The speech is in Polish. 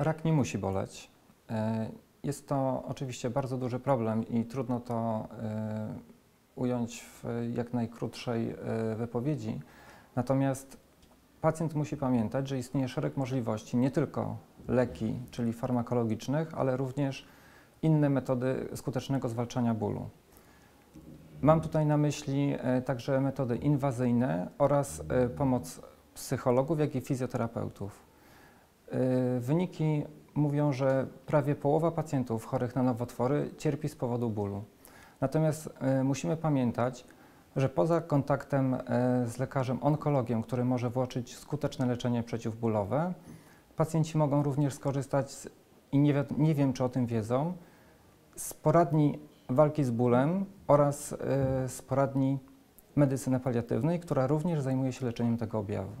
Rak nie musi boleć. E, Jest to oczywiście bardzo duży problem i trudno to e, ująć w jak najkrótszej e, wypowiedzi. Natomiast pacjent musi pamiętać, że istnieje szereg możliwości, nie tylko leki, czyli farmakologicznych, ale również inne metody skutecznego zwalczania bólu. Mam tutaj na myśli także metody inwazyjne oraz pomoc psychologów, jak i fizjoterapeutów. E, Wyniki mówią, że prawie połowa pacjentów chorych na nowotwory cierpi z powodu bólu. Natomiast e, musimy pamiętać, że poza kontaktem e, z lekarzem onkologiem, który może włączyć skuteczne leczenie przeciwbólowe, pacjenci mogą również skorzystać z, i nie, wi- nie wiem czy o tym wiedzą, z poradni walki z bólem oraz e, z poradni medycyny paliatywnej, która również zajmuje się leczeniem tego objawu.